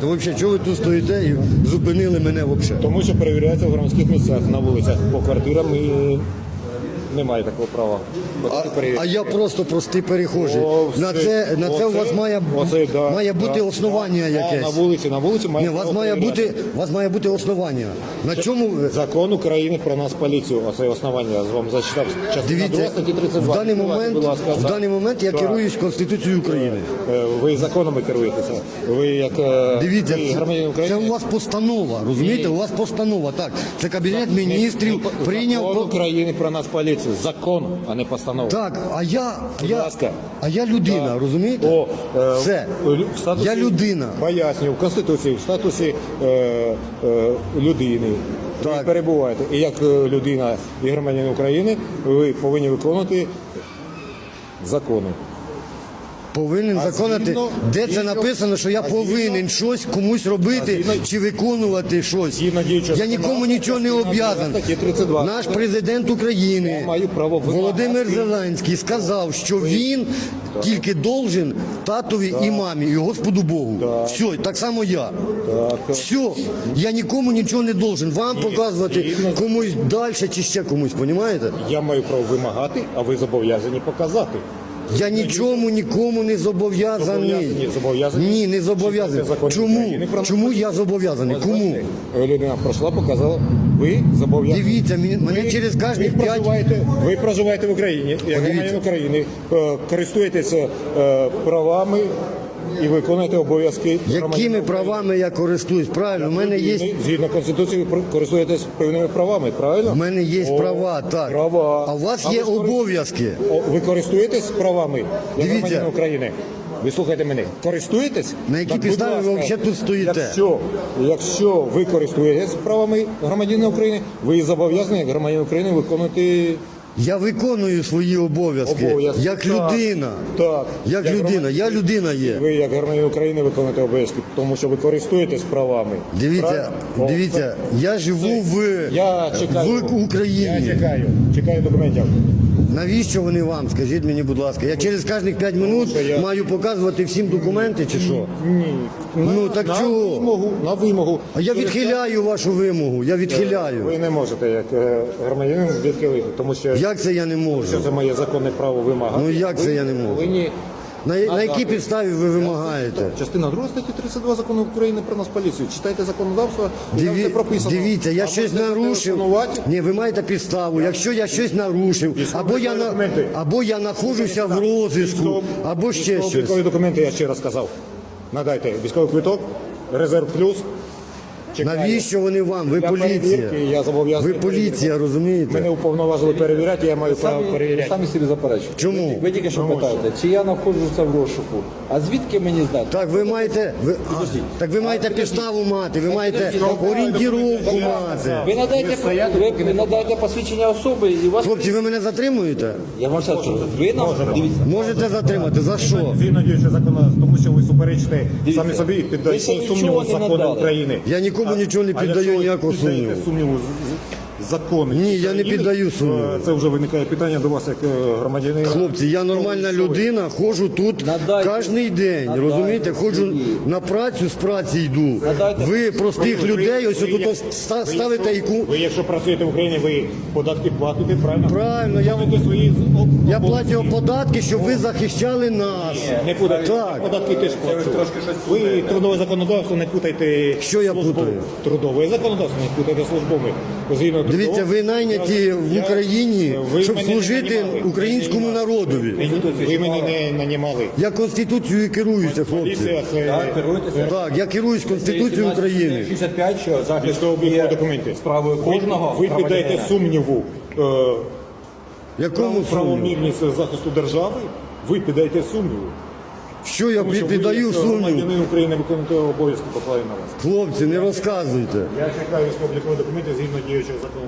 То взагалі, чого ви тут стоїте і зупинили мене взагалі? Тому що перевіряється в громадських місцях на вулицях по квартирам і немає такого права. Ходити А я просто простий перехожий. О, На це, на це у вас має, оце, да, має бути да, основання да, На вулиці, на вулиці має Ні, вас має бути, у вас має бути основання. На чому Закон України про нас поліцію. Оце основання я вам зачитав. Дивіться 2 статті в даний момент, будь ласка, в даний момент я Так. керуюсь Конституцією України. Е, Ви законами керуєтеся. Ви як е, Дивіться, ви це, громадянин це у вас постанова, розумієте? У вас постанова. Так, це кабінет міністрів прийняв. Закон України про нас поліцію. Закон, а не постанова. Так, а я, Будь я, ласка. а я людина, розумієте? О, е, Все. лю- в статусі- Я людина. Пояснюю, в Конституції, в статусі е, е, людини. Так. Ви перебуваєте. І як е, людина і громадянин України, ви повинні виконувати закони. Повинен згідно де це написано, що я повинен щось комусь робити чи виконувати щось. Я нікому нічого не 32. Наш президент України. Володимир Зеленський сказав, що він тільки должен татові і мамі, і Господу Богу. Все, так само я. Все, я нікому нічого не должен. Вам показувати комусь далі чи ще комусь, понімаєте? Я маю право вимагати, а ви зобов'язані показати. Я нічому нікому не зобов'язаний. Зобов'язані. Ні, не зобов'язаний. Читайте Чому? України про Чому я зобов'язаний? Кому? Бачите, Людина пройшла, показала. Ви зобов'язані. Дивіться, мені- мене Ви- через кожні ви 5 проживаєте, ви проживаєте в Україні, як Подивіться. громадянин України, е, користуєтеся е, правами і виконуєте обов'язки. Якими правами я користуюсь? Правильно, в мене є. Згідно Конституції ви користуєтесь певними правами, правильно? В мене є О, права, так. Права. А у вас ви є корист- обов'язки. О, Ви користуєтесь правами Дивіться. громадянин України? Ви слухайте мене, користуєтесь? На якій Так, будь підставі ви ласка, взагалі тут стоїте? Якщо, якщо ви користуєтесь правами громадянина України, ви зобов'язані як громадянин України виконувати Я виконую свої обов'язки обов'язки. як Так, людина. Так. Як людина, я людина є. Ви як громадянин України виконуєте обов'язки, тому що ви користуєтесь правами. Дивіться, Правильно? Дивіться, я живу в, Я чекаю. в Я чекаю. Чекаю документів. Навіщо вони вам? Скажіть мені, будь ласка. Я через кожних 5 хвилин маю показувати всім документи чи що? Ні. Ну, так на чого? Вимогу, на вимогу. А я відхиляю вашу вимогу. Я відхиляю. Ви не можете як е, громадянин відхилити, тому що Як це я не що можу? це моє законне право вимагати. Ну, як це я не можу? повинні На, на якій підставі ви вимагаєте? Частина 2 статті 32 закону України про нас поліцію. Читайте законодавство, і там Диві- все прописано. Дивіться, я А щось можете нарушив. телефонувати. Ні, ви маєте підставу. Якщо я щось нарушив, або я на документи. або я знаходжуся в розвитку, або ще щось. Військово-облікові документи, я ще раз сказав. Надайте військовий квиток, резерв плюс. Чекаю. Навіщо вони вам? Ви Для поліція. перевірки я зобов'язаний. Ви поліція, розумієте? Мене уповноважили перевіряти, я маю право перевіряти. самі собі заперечуєте. Чому? Ви, тільки що питаєте, чи я знаходжуся в розшуку, а звідки мені знати? Так ви маєте ви, а, так ви маєте підставу мати, ви маєте орієнтіровку мати. Ви надаєте, ви, ви надаєте посвідчення особи і вас... Хлопці, ви мене затримуєте? Я вам ви нам, дивіться, Можете затримати. За що? Згідно діючого законодавства, тому що ви суперечите Дивіться, самі собі і ви ще піддаєте нічого сумніву не закону надали. України. Я нікому нічого не піддаю ніякого сумніву. сумніву закони Ні, я не піддаю то сумніву. Це вже виникає питання до вас як е, громадянина. Хлопці, я нормальна людина, ходжу тут Надайте. кожен день. Надайте. Розумієте, ходжу на працю, з праці йду. Надайте. Ви простих Ви- людей, ось ви тут ось ста- ви ставите яку. Ви якщо працюєте в Україні, ви податки платите, правильно? Правильно, я вам свої з- об- я обов'язки. платив податки, щоб ви захищали нас. Не путайте. Так. Податки теж плачу. Ви трудове законодавство не путайте. Що я службовим. путаю? Трудове законодавство не путайте. Згідно Дивіться, ви найняті в Україні, щоб служити українському народові. Ви мене не нанімали. Я конституцією керуюся, хлопці. Так, я керуюсь конституцією України. 65, що захист є документи. справою кожного Ви піддаєте громадянина. сумніву е, Якому сумніву? правомірність захисту держави. Ви піддаєте сумніву. Що я Тому що ви, піддаю як сумніву? Громадянин України виконуєте обов'язки покладені на вас. Хлопці, не розказуйте. Я чекаю військово-облікові документи згідно діючого закону.